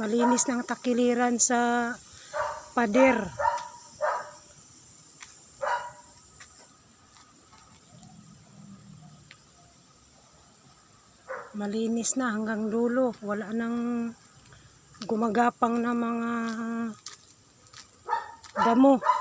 Malinis ng takiliran sa pader. Malinis na hanggang dulo. Wala nang gumagapang na mga damo.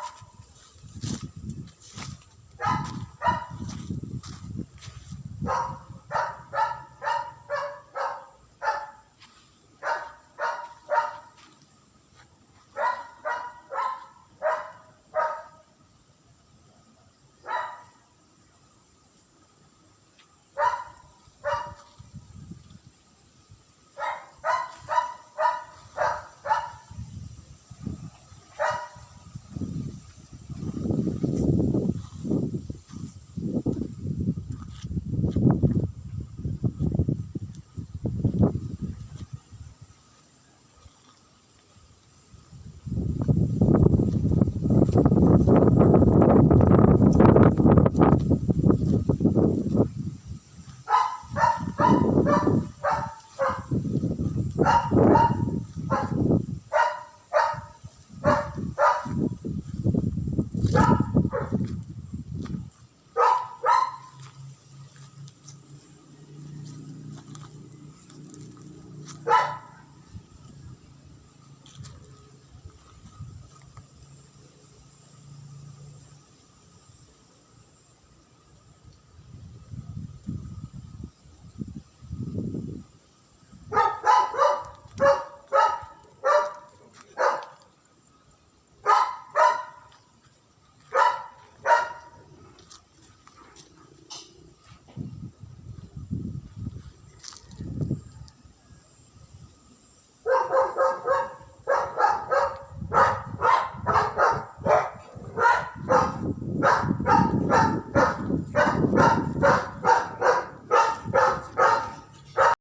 Stop!